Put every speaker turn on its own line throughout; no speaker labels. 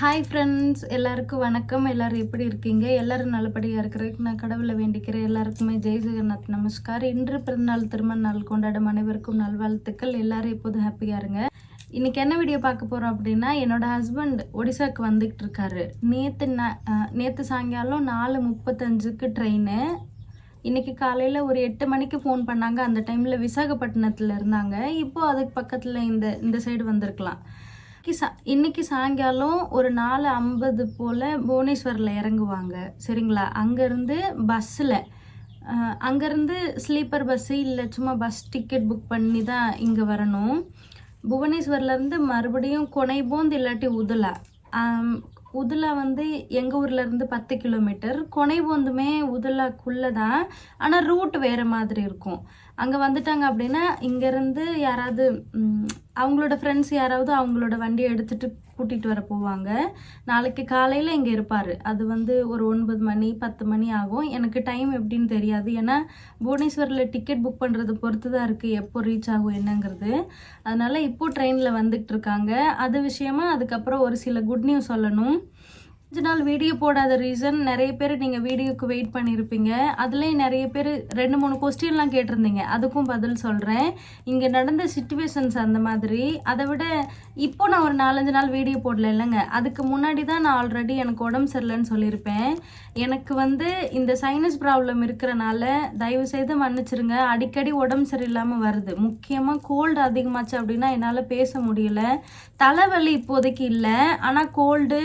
Hi friends எல்லாருக்கும் வணக்கம். எல்லாரும் எப்படி இருக்கீங்க? எல்லோரும் நல்லபடியாக இருக்கிறதுக்கு நான் கடவுளை வேண்டிக்கிறேன். எல்லாருக்குமே ஜெய் ஜெகநாத் நமஸ்கார். இன்று பிறந்தநாள் திருமண நாள் கொண்டாடும் அனைவருக்கும் நல்வாழ்த்துக்கள். எல்லோரும் எப்போதும் ஹாப்பியாக இருங்க. இன்றைக்கி என்ன வீடியோ பார்க்க போகிறோம் அப்படின்னா என்னோடய ஹஸ்பண்ட் ஒடிசாக்கு வந்துக்கிட்டு இருக்காரு. நேற்று நேற்று சாயங்காலம் நாலு முப்பத்தஞ்சுக்கு ட்ரெயின் இன்றைக்கி காலையில் ஒரு எட்டு மணிக்கு ஃபோன் பண்ணாங்க. அந்த டைமில் விசாகப்பட்டினத்தில் இருந்தாங்க. இப்போது அதுக்கு பக்கத்தில் இந்த இந்த சைடு வந்திருக்கலாம். இன்னைக்கு சா இன்னைக்கு சாயங்காலம் ஒரு நாலு ஐம்பது போல் புவனேஸ்வரில் இறங்குவாங்க. சரிங்களா? அங்கேருந்து பஸ்ஸில். அங்கேருந்து ஸ்லீப்பர் பஸ்ஸு இல்லை சும்மா பஸ் டிக்கெட் புக் பண்ணி தான் இங்கே வரணும். புவனேஸ்வர்லேருந்து மறுபடியும் கொனைபோந்து இல்லாட்டி உதுலா. உதுலா வந்து எங்கள் ஊர்லேருந்து பத்து கிலோமீட்டர். கொனைபோந்துமே உதுலாக்குள்ளே தான். ஆனால் ரூட் வேறு மாதிரி இருக்கும். அங்கே வந்துட்டாங்க அப்படின்னா இங்கேருந்து யாராவது அவங்களோட ஃப்ரெண்ட்ஸ் யாராவது அவங்களோட வண்டியை எடுத்துகிட்டு கூட்டிகிட்டு வர போவாங்க. நாளைக்கு காலையில் இங்கே இருப்பார். அது வந்து ஒரு ஒன்பது மணி பத்து மணி ஆகும். எனக்கு டைம் எப்படின்னு தெரியாது. ஏன்னா புவனேஸ்வரில் டிக்கெட் புக் பண்ணுறது பொறுத்து தான் இருக்குது எப்போ ரீச் ஆகும் என்னங்கிறது. அதனால் இப்போது ட்ரெயினில் வந்துட்டு இருக்காங்க. அது விஷயமா அதுக்கப்புறம் ஒரு சில குட் நியூஸ் சொல்லணும். கொஞ்ச நாள் வீடியோ போடாத ரீசன் நிறைய பேர் நீங்கள் வீடியோக்கு வெயிட் பண்ணியிருப்பீங்க அதுலேயும் நிறைய பேர் ரெண்டு மூணு கொஸ்டின்லாம் கேட்டிருந்தீங்க. அதுக்கும் பதில் சொல்கிறேன் இங்கே நடந்த சுச்சுவேஷன்ஸ் அந்த மாதிரி அதை விட இப்போ நான் ஒரு நாலஞ்சு நாள் வீடியோ போடல இல்லைங்க. அதுக்கு முன்னாடி தான் நான் ஆல்ரெடி எனக்கு உடம்பு சரியில்லைன்னு சொல்லியிருப்பேன். எனக்கு வந்து இந்த சைனஸ் ப்ராப்ளம் இருக்கிறனால தயவு செய்து மன்னிச்சிருங்க. அடிக்கடி உடம்பு சரியில்லாமல் வருது. முக்கியமாக கோல்டு அதிகமாச்சு அப்படின்னா என்னால் பேச முடியல. தலைவலி இப்போதைக்கு இல்லை. ஆனால் கோல்டு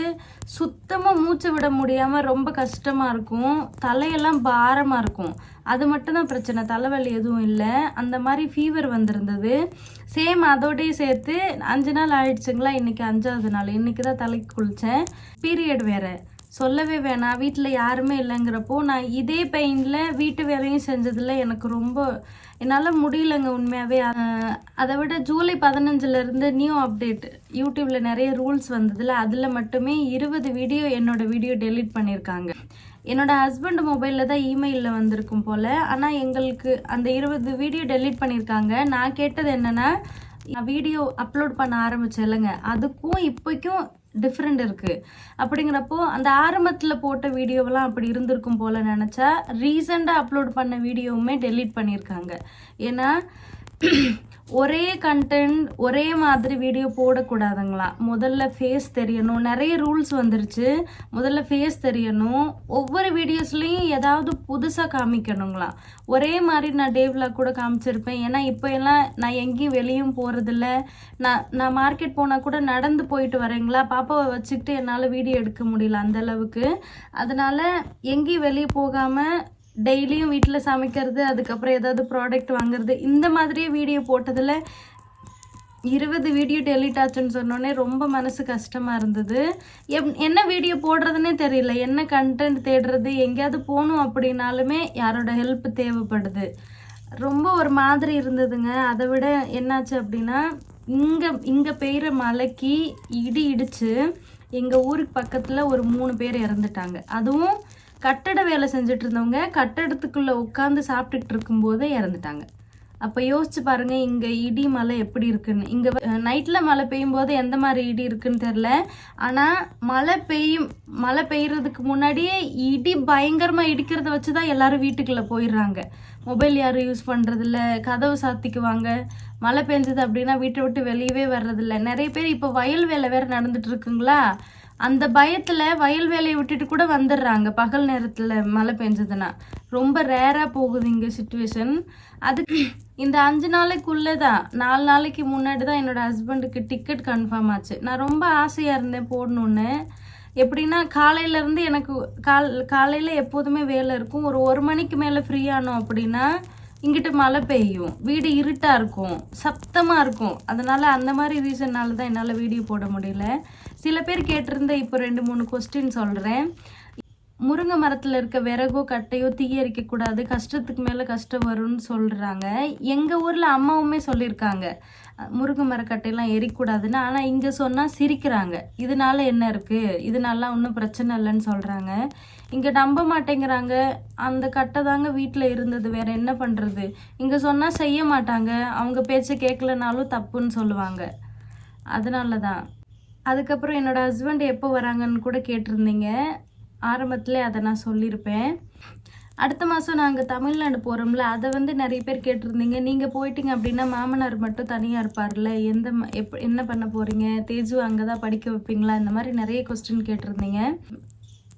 சுத்த சுத்தமாக மூச்சு விட முடியாமல் ரொம்ப கஷ்டமாக இருக்கும். தலையெல்லாம் பாரமாக இருக்கும். அது மட்டும்தான் பிரச்சனை. தலைவலி எதுவும் இல்லை. அந்த மாதிரி ஃபீவர் வந்திருந்தது. சேம் அதோடையும் சேர்த்து அஞ்சு நாள் ஆயிடுச்சுங்களா? இன்னைக்கு அஞ்சாவது நாள். இன்றைக்கி தான் தலைக்கு குளித்தேன் பீரியட் வேறு. சொல்லவே வேணாம். வீட்டில் யாருமே இல்லைங்கிறப்போ நான் இதே பெயினில் வீட்டு வேலையும் செஞ்சதில் எனக்கு ரொம்ப என்னால் முடியலங்க உண்மையாகவே அதை விட ஜூலை பதினஞ்சுலேருந்து நியூ அப்டேட் யூடியூப்பில் நிறைய ரூல்ஸ் வந்ததில் அதில் மட்டுமே இருபது வீடியோ என்னோடய வீடியோ டெலிட் பண்ணியிருக்காங்க. என்னோடய ஹஸ்பண்ட் மொபைலில் தான் இமெயிலில் வந்திருக்கும் போல். ஆனால் எங்களுக்கு அந்த இருபது வீடியோ டெலிட் பண்ணியிருக்காங்க. நான் கேட்டது என்னென்னா நான் வீடியோ அப்லோட் பண்ண ஆரம்பிச்சேன் இல்லைங்க. அதுக்கும் இப்போக்கும் டிஃப்ரெண்ட் இருக்குது அப்படிங்கிறப்போ அந்த ஆரம்பத்தில் போட்ட வீடியோவெல்லாம் அப்படி இருந்திருக்கும் போல் நினச்சா ரீசெண்டாக அப்லோட் பண்ண வீடியோவுமே டெலீட் பண்ணியிருக்காங்க. ஏன்னா ஒரே கண்டென்ட் ஒரே மாதிரி வீடியோ போடக்கூடாதுங்களா? முதல்ல ஃபேஸ் தெரியணும். நிறைய ரூல்ஸ் வந்துருச்சு. முதல்ல ஃபேஸ் தெரியணும். ஒவ்வொரு வீடியோஸ்லேயும் ஏதாவது புதுசாக காமிக்கணுங்களா? ஒரே மாதிரி நான் டேவ்லாக் கூட காமிச்சிருப்பேன். ஏன்னா இப்போ எல்லாம் நான் எங்கேயும் வெளியும் போகிறதில்ல நான் நான் மார்க்கெட் போனால் கூட நடந்து போயிட்டு வரேங்களா? பாப்பாவை வச்சுக்கிட்டு என்னால் வீடியோ எடுக்க முடியல அந்த அளவுக்கு. அதனால் எங்கேயும் வெளியே போகாமல் டெய்லியும் வீட்டில் சமைக்கிறது அதுக்கப்புறம் ஏதாவது ப்ராடக்ட் வாங்குறது இந்த மாதிரியே வீடியோ போட்டதில் இருபது வீடியோ டெலிட் ஆச்சுன்னு சொன்னோடனே ரொம்ப மனசு கஷ்டமாக இருந்தது. எப் என்ன வீடியோ போடுறதுனே தெரியல. என்ன கண்டென்ட் தேடுறது எங்கேயாவது போகணும் அப்படின்னாலுமே யாரோட ஹெல்ப் தேவைப்படுது. ரொம்ப ஒரு மாதிரி இருந்ததுங்க. அதை விட என்னாச்சு அப்படின்னா இங்கே இங்கே பெய்கிற மழைக்கு இடி இடிச்சு எங்கள் ஊருக்கு பக்கத்தில் ஒரு மூணு பேர் இறந்துட்டாங்க. அதுவும் கட்டட வேலை செஞ்சுட்டு இருந்தவங்க கட்டடத்துக்குள்ளே உட்காந்து சாப்பிட்டுட்டு இருக்கும்போதே இறந்துட்டாங்க. அப்போ யோசிச்சு பாருங்க இங்கே இடி மழை எப்படி இருக்குன்னு. இங்கே நைட்டில் மழை பெய்யும் போது எந்த மாதிரி இடி இருக்குன்னு தெரில ஆனால் மழை பெய்யும் மழை பெய்யறதுக்கு முன்னாடியே இடி பயங்கரமாக இடிக்கிறத வச்சு தான் எல்லாரும் வீட்டுக்குள்ளே போயிடுறாங்க. மொபைல் யாரும் யூஸ் பண்ணுறதில்ல கதவு சாத்திக்குவாங்க. மழை பெஞ்சது அப்படின்னா வீட்டை விட்டு வெளியவே வர்றதில்ல. நிறைய பேர் இப்போ வயல் வேலை வேறு நடந்துட்டு இருக்குங்களா? அந்த பயத்தில் வயல் வேலையை விட்டுட்டு கூட வந்துடுறாங்க. பகல் நேரத்தில் மழை பெஞ்சதுன்னா. ரொம்ப ரேராக போகுது இங்கே சுச்சுவேஷன் அதுக்கு இந்த அஞ்சு நாளைக்குள்ளே தான் நாலு நாளைக்கு முன்னாடி தான் என்னோட ஹஸ்பண்டுக்கு டிக்கெட் கன்ஃபார்ம் ஆச்சு. நான் ரொம்ப ஆசையாக இருந்தேன் போடணுன்னு எப்படின்னா காலையிலேருந்து எனக்கு கால் காலையில் எப்போதுமே வேலை இருக்கும். ஒரு ஒரு மணிக்கு மேலே ஃப்ரீ ஆனோம் அப்படின்னா இங்கிட்ட மழை பெய்யும். வீடு இருட்டாக இருக்கும். சத்தமாக இருக்கும். அதனால் அந்த மாதிரி ரீசன்னால தான் என்னால் வீடியோ போட முடியல. சில பேர் கேட்டிருந்த இப்போ ரெண்டு மூணு கொஸ்டின் சொல்கிறேன் முருங்கை மரத்தில் இருக்க விறகோ கட்டையோ தீயரிக்கக்கூடாது கஷ்டத்துக்கு மேலே கஷ்டம் வரும்னு சொல்கிறாங்க எங்கள் ஊரில் அம்மாவுமே சொல்லியிருக்காங்க. முருங்கை மரக்கட்டையெல்லாம் எரிக்கூடாதுன்னு. ஆனால் இங்கே சொன்னால் சிரிக்கிறாங்க. இதனால என்ன இருக்குது இதனாலாம் ஒன்றும் பிரச்சனை இல்லைன்னு சொல்கிறாங்க இங்கே நம்ப மாட்டேங்கிறாங்க. அந்த கட்டை தாங்க வீட்டில் இருந்தது. வேற என்ன பண்ணுறது இங்கே சொன்னால் செய்ய மாட்டாங்க. அவங்க பேச்சை கேட்கலனாலும் தப்புன்னு சொல்லுவாங்க. அதனால தான் அதுக்கப்புறம் என்னோடய ஹஸ்பண்ட் எப்போ வராங்கன்னு கூட கேட்டிருந்தீங்க. ஆரம்பத்திலே அதை நான் சொல்லியிருப்பேன். அடுத்த மாதம் நாங்கள் தமிழ்நாடு போகிறோம்ல அதை வந்து நிறைய பேர் கேட்டிருந்தீங்க. நீங்கள் போயிட்டீங்க அப்படின்னா மாமனார் மட்டும் தனியாக இருப்பார்ல? எந்த எப் என்ன பண்ண போகிறீங்க தேஜு அங்கே தான் படிக்க வைப்பீங்களா? இந்த மாதிரி நிறைய கொஸ்டின் கேட்டிருந்தீங்க.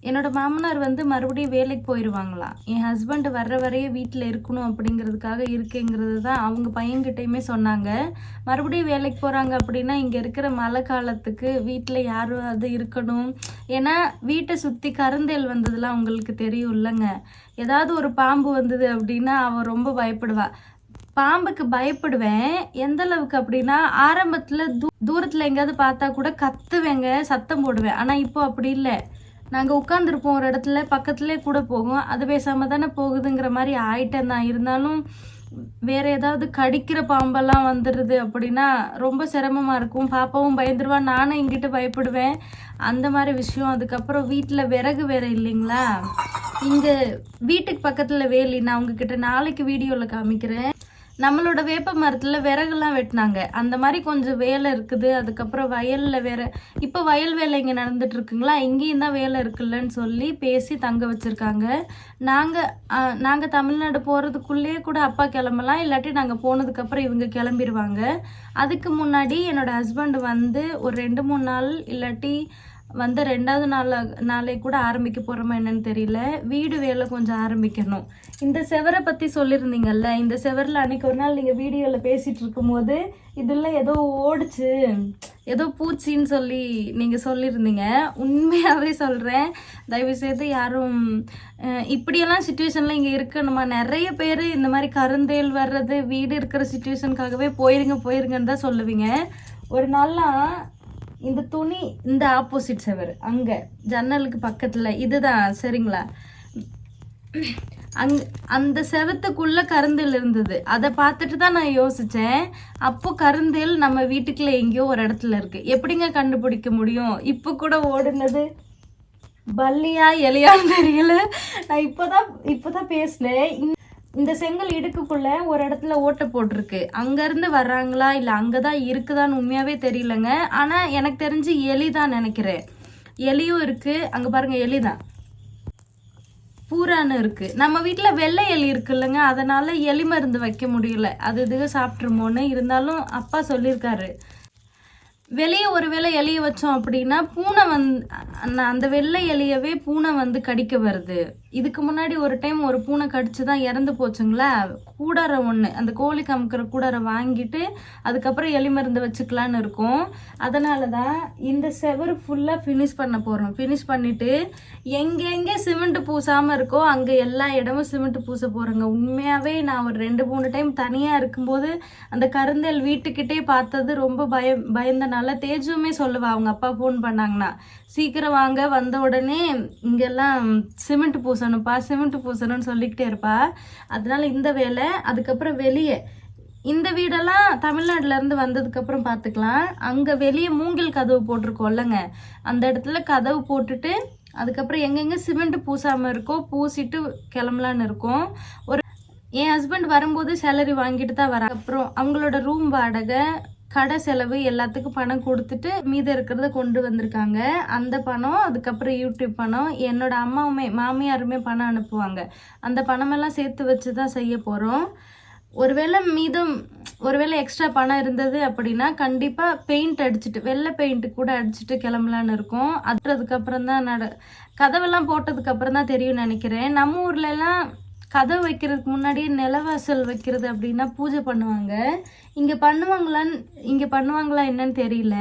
என்னோட மாமனார் வந்து மறுபடியும் வேலைக்கு போயிடுவாங்களாம் என் ஹஸ்பண்ட் வர்ற வரையே வீட்டில் இருக்கணும் அப்படிங்கிறதுக்காக இருக்கேங்கிறது தான் அவங்க பையன்கிட்டையுமே சொன்னாங்க. மறுபடியும் வேலைக்கு போகிறாங்க அப்படின்னா இங்கே இருக்கிற மழை காலத்துக்கு வீட்டில் யாரும் அது இருக்கணும். ஏன்னா வீட்டை சுற்றி கருந்தேல் வந்ததுலாம் அவங்களுக்கு தெரியும் இல்லைங்க. ஏதாவது ஒரு பாம்பு வந்தது அப்படின்னா அவன் ரொம்ப பயப்படுவா. பாம்புக்கு பயப்படுவேன். எந்த அளவுக்கு அப்படின்னா ஆரம்பத்தில் தூ தூரத்தில் எங்கேயாவது பார்த்தா கூட கத்துவேங்க சத்தம் போடுவேன். ஆனால் இப்போ அப்படி இல்லை. நாங்கள் உட்காந்துருப்போம் ஒரு இடத்துல பக்கத்துலேயே கூட போகும் அது பேசாமல் தானே போகுதுங்கிற மாதிரி ஆயிட்டேன் தான் இருந்தாலும் வேற ஏதாவது கடிக்கிற பாம்பெல்லாம் வந்துடுது அப்படின்னா ரொம்ப சிரமமாக இருக்கும். பாப்பாவும் பயந்துருவா. நானும் எங்கிட்ட பயப்படுவேன். அந்த மாதிரி விஷயம். அதுக்கப்புறம் வீட்டில் விறகு வேற இல்லைங்களா? இங்கே வீட்டுக்கு பக்கத்தில் வேலி. நான் உங்ககிட்ட நாளைக்கு வீடியோவில் காமிக்கிறேன். நம்மளோட வேப்ப மரத்தில் விறகுலாம் வெட்டினாங்க. அந்த மாதிரி கொஞ்சம் வேலை இருக்குது. அதுக்கப்புறம் வயலில் வேற இப்போ வயல் வேலை இங்கே நடந்துட்டு இருக்குங்களா? இங்கேயும் தான் வேலை இருக்குல்லன்னு சொல்லி பேசி தங்க வச்சுருக்காங்க. நாங்கள் நாங்கள் தமிழ்நாடு போகிறதுக்குள்ளேயே கூட அப்பா கிளம்பலாம். இல்லாட்டி நாங்கள் போனதுக்கப்புறம் இவங்க கிளம்பிடுவாங்க அதுக்கு முன்னாடி என்னோட ஹஸ்பண்ட் வந்து ஒரு ரெண்டு மூணு நாள் இல்லாட்டி வந்த ரெண்டாவது நாள் நாளைக்கு கூட ஆரம்பிக்க போகிறோமா என்னன்னு தெரியல. வீடு வேலை கொஞ்சம் ஆரம்பிக்கணும். இந்த செவரை பற்றி சொல்லியிருந்தீங்கல்ல இந்த செவரில் அன்றைக்கி ஒரு நாள் நீங்கள் வீடியோவில் பேசிகிட்டு இருக்கும்போது இதெல்லாம் ஏதோ ஓடுச்சு ஏதோ பூச்சின்னு சொல்லி நீங்கள் சொல்லியிருந்தீங்க உண்மையாகவே சொல்கிறேன் தயவுசெய்து யாரும் இப்படியெல்லாம் சுச்சுவேஷனில் இங்கே இருக்கணுமா? நிறைய பேர் இந்த மாதிரி கருந்தேல் வர்றது வீடு இருக்கிற சுச்சுவேஷனுக்காகவே போயிருங்க போயிருங்கன்னு தான் சொல்லுவீங்க. ஒரு நாள்லாம் இந்த துணி இந்த ஆப்போசிட் செவர். அங்க ஜன்னலுக்கு பக்கத்துல இதுதான் சரிங்களா? அங் அந்த செவத்துக்குள்ள கருந்தில் இருந்தது. அதை பார்த்துட்டு தான் நான் யோசிச்சேன். அப்போ கருந்தில் நம்ம வீட்டுக்குள்ள எங்கேயோ ஒரு இடத்துல இருக்கு. எப்படிங்க கண்டுபிடிக்க முடியும்? இப்போ கூட ஓடுனது? பல்லியா எலியான்னு தெரியல. நான் இப்போதான் இப்போதான் பேசினேன். இந்த- செங்கல் இடுக்குக்குள்ள ஒரு இடத்துல ஓட்டை போட்டிருக்கு. அங்கேருந்து வர்றாங்களா? இல்லை அங்கே தான் இருக்குதான்னு உண்மையாகவே தெரியலங்க. ஆனால் எனக்கு தெரிஞ்சு எலி தான் நினைக்கிறேன். எலியும் இருக்குது அங்கே பாருங்கள் எலி தான் பூரான்னு இருக்குது நம்ம வீட்டில் வெள்ளை எலி இருக்குல்லங்க. அதனால் எலி மருந்து வைக்க முடியல. அது இதுக்கு சாப்பிட்ருமோன்னு இருந்தாலும் அப்பா சொல்லியிருக்காரு. வெளியே ஒருவேளை எலியை வச்சோம் அப்படின்னா பூனை வந்து அந்த வெள்ளை எலியவே பூனை வந்து கடிக்க வருது. இதுக்கு முன்னாடி ஒரு டைம் ஒரு பூனை கடிச்சு தான் இறந்து போச்சுங்களா? கூடாரம் ஒன்று அந்த கோழி கமுக்கிற கூடாரை வாங்கிட்டு அதுக்கப்புறம் எலி மருந்து வச்சுக்கலான்னு இருக்கோம். அதனால தான் இந்த செவர் ஃபுல்லாக ஃபினிஷ் பண்ண போகிறோம் ஃபினிஷ் பண்ணிவிட்டு எங்கெங்கே சிமெண்ட் பூசாமல் இருக்கோ அங்கே எல்லா இடமும் சிமெண்ட் பூச போகிறோங்க உண்மையாகவே நான் ஒரு ரெண்டு மூணு டைம் தனியாக இருக்கும்போது அந்த கருந்தல் வீட்டுக்கிட்டே பார்த்தது ரொம்ப பயம் பயந்தனால தேஜுமே சொல்லுவா அவங்க அப்பா ஃபோன் பண்ணாங்கன்னா. சீக்கிரம் வாங்க வந்த உடனே இங்கெல்லாம் சிமெண்ட் பூசணும்ப்பா சிமெண்ட் பூசணும்னு சொல்லிக்கிட்டே இருப்பா. அதனால இந்த வேலை அதுக்கப்புறம் வெளியே. இந்த வீடெல்லாம் தமிழ்நாட்டிலேருந்து வந்ததுக்கப்புறம் பார்த்துக்கலாம். அங்கே வெளியே மூங்கில் கதவு போட்டிருக்கோம்லங்க அந்த இடத்துல கதவு போட்டுட்டு அதுக்கப்புறம் எங்கெங்கே சிமெண்ட் பூசாமல் இருக்கோ பூசிட்டு கிளம்பலான்னு இருக்கோம். ஒரு என் ஹஸ்பண்ட் வரும்போது சேலரி வாங்கிட்டு தான் வர அப்புறம் அவங்களோட ரூம் வாடகை கடை செலவு எல்லாத்துக்கும் பணம் கொடுத்துட்டு மீதம் இருக்கிறத கொண்டு வந்திருக்காங்க. அந்த பணம் அதுக்கப்புறம் யூடியூப் பணம் என்னோட அம்மாவுமே மாமியாருமே பணம் அனுப்புவாங்க. அந்த பணமெல்லாம் சேர்த்து வச்சு தான் செய்ய போகிறோம் ஒருவேளை மீதம் ஒருவேளை எக்ஸ்ட்ரா பணம் இருந்தது அப்படின்னா கண்டிப்பாக பெயிண்ட் அடிச்சுட்டு வெள்ளை பெயிண்ட் கூட அடிச்சுட்டு கிளம்பலான்னு இருக்கோம். அதுக்கப்புறம் தான் நட கதவெல்லாம் போட்டதுக்கப்புறம் தான் தெரியும் நினைக்கிறேன். நம்ம ஊர்ல கதவு வைக்கிறதுக்கு முன்னாடியே நிலவாசல் வைக்கிறது அப்படின்னா பூஜை பண்ணுவாங்க. இங்கே பண்ணுவாங்களான்னு இங்கே பண்ணுவாங்களா என்னன்னு தெரியல.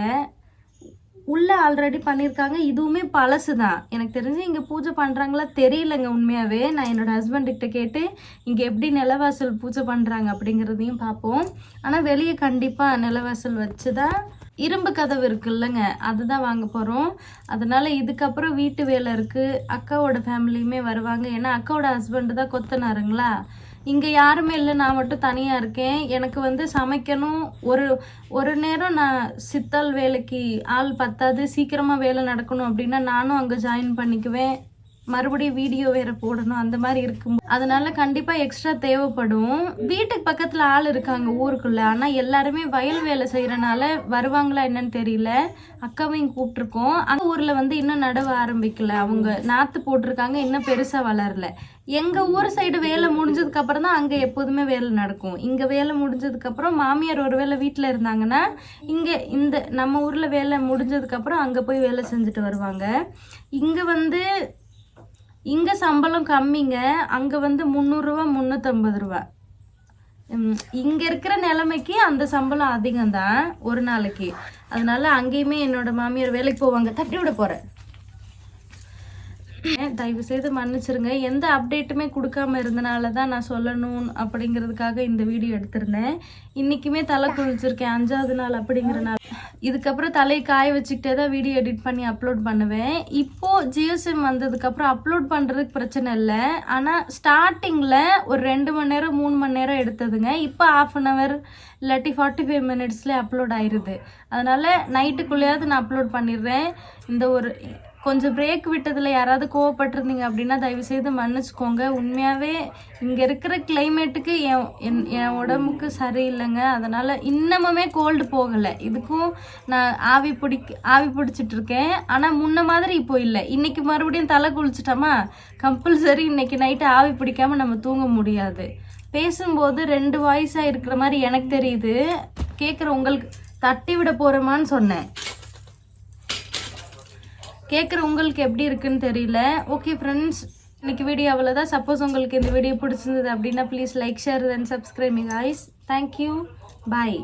உள்ளே ஆல்ரெடி பண்ணியிருக்காங்க இதுவுமே பழசு தான் எனக்கு தெரிஞ்சு இங்கே பூஜை பண்ணுறாங்களா தெரியலங்க உண்மையாகவே நான் என்னோட ஹஸ்பண்ட்கிட்ட கேட்டு இங்கே எப்படி நிலவாசல் பூஜை பண்ணுறாங்க அப்படிங்கிறதையும் பார்ப்போம். ஆனால் வெளியே கண்டிப்பாக நிலவாசல் வச்சு தான் இரும்பு கதவு இருக்குல்லங்க அதுதான் வாங்க போகிறோம் அதனால இதுக்கப்புறம் வீட்டு வேலை இருக்குது அக்காவோட ஃபேமிலியுமே வருவாங்க. ஏன்னா அக்காவோட ஹஸ்பண்டு தான் கொத்தனாருங்களா? இங்கே யாருமே இல்லை நான் மட்டும் தனியாக இருக்கேன். எனக்கு வந்து சமைக்கணும். ஒரு ஒரு நேரம் நான் சித்தல் வேலைக்கு ஆள் பத்தாது. சீக்கிரமாக வேலை நடக்கணும் அப்படின்னா நானும் அங்கே ஜாயின் பண்ணிக்குவேன். மறுபடியும் வீடியோ வேற போடணும் அந்த மாதிரி இருக்கும். அதனால கண்டிப்பா எக்ஸ்ட்ரா தேவைப்படும். வீட்டுக்கு பக்கத்துல ஆள் இருக்காங்க ஊருக்குள்ள. ஆனா எல்லாருமே வயல் வேலை செய்யறனால வருவாங்களா என்னன்னு தெரியல. அக்காவையும் கூப்பிட்டுருக்கோம். அந்த ஊர்ல வந்து இன்னும் நடவு ஆரம்பிக்கல. அவங்க நாத்து போட்டிருக்காங்க இன்னும் பெருசா வளரல. எங்க ஊர் சைடு வேலை முடிஞ்சதுக்கு அப்புறம் தான் அங்க எப்போதுமே வேலை நடக்கும். இங்க வேலை முடிஞ்சதுக்கு அப்புறம் மாமியார் ஒரு வேலை வீட்டுல இருந்தாங்கன்னா இங்க இந்த நம்ம ஊர்ல வேலை முடிஞ்சதுக்கு அப்புறம் அங்க போய் வேலை செஞ்சுட்டு வருவாங்க. இங்க வந்து இங்கே சம்பளம் கம்மிங்க அங்கே வந்து முந்நூறுரூவா முந்நூற்றம்பது ரூபா. இங்கே இருக்கிற நிலைமைக்கு அந்த சம்பளம் அதிகம்தான் ஒரு நாளைக்கு. அதனால அங்கேயுமே என்னோட மாமியார் வேலைக்கு போவாங்க தட்டி விட போகிறேன் தயவு செய்து மன்னிச்சிருங்க. எந்த அப்டேட்டுமே கொடுக்காம இருந்தனால தான் நான் சொல்லணும் அப்படிங்கிறதுக்காக இந்த வீடியோ எடுத்திருந்தேன். இன்னைக்குமே தலை குளிச்சிருக்கேன் அஞ்சாவது நாள் அப்படிங்கிறனால. இதுக்கப்புறம் தலையை காய வச்சுக்கிட்டே தான் வீடியோ எடிட் பண்ணி அப்லோட் பண்ணுவேன். இப்போ ஜியோ சிம் வந்ததுக்கப்புறம் அப்லோட் பண்ணுறதுக்கு பிரச்சனை இல்லை. ஆனால் ஸ்டார்டிங்கில் ஒரு ரெண்டு மணி நேரம் மூணு மணி நேரம் எடுத்ததுங்க. இப்போ ஆஃப் அன் ஹவர் இல்லாட்டி ஃபார்ட்டி ஃபைவ் மினிட்ஸ்லேயே அப்லோட் ஆயிடுது அதனால் நைட்டுக்குள்ளேயாவது நான் அப்லோட் பண்ணிடுறேன். இந்த ஒரு கொஞ்சம் பிரேக் விட்டதில் யாராவது கோவப்பட்டிருந்தீங்க அப்படின்னா தயவு செய்து மன்னிச்சுக்கோங்க. உண்மையாகவே இங்கே இருக்கிற கிளைமேட்டுக்கு என் என் என் உடம்புக்கு சரியில்லைங்க. அதனால் இன்னமுமே கோல்டு போகலை. இதுக்கும் நான் ஆவி பிடிக்க ஆவி பிடிச்சிட்டு இருக்கேன் ஆனால் முன்ன மாதிரி இப்போ இல்லை. இன்னைக்கு மறுபடியும் தலை குளிச்சிட்டோமா? கம்பல்சரி இன்னைக்கு நைட்டு ஆவி பிடிக்காம நம்ம தூங்க முடியாது. பேசும்போது ரெண்டு வாய்ஸாக இருக்கிற மாதிரி எனக்கு தெரியுது. கேட்குற உங்களுக்கு தட்டி விட போகிறோமான்னு சொன்னேன். கேட்குற உங்களுக்கு எப்படி இருக்குன்னு தெரியல. ஓகே ஃப்ரெண்ட்ஸ் இன்னைக்கு வீடியோ அவ்வளோதான் சப்போஸ் உங்களுக்கு இந்த வீடியோ பிடிச்சிருந்தது அப்படின்னா please like share then subscribing ice thank you bye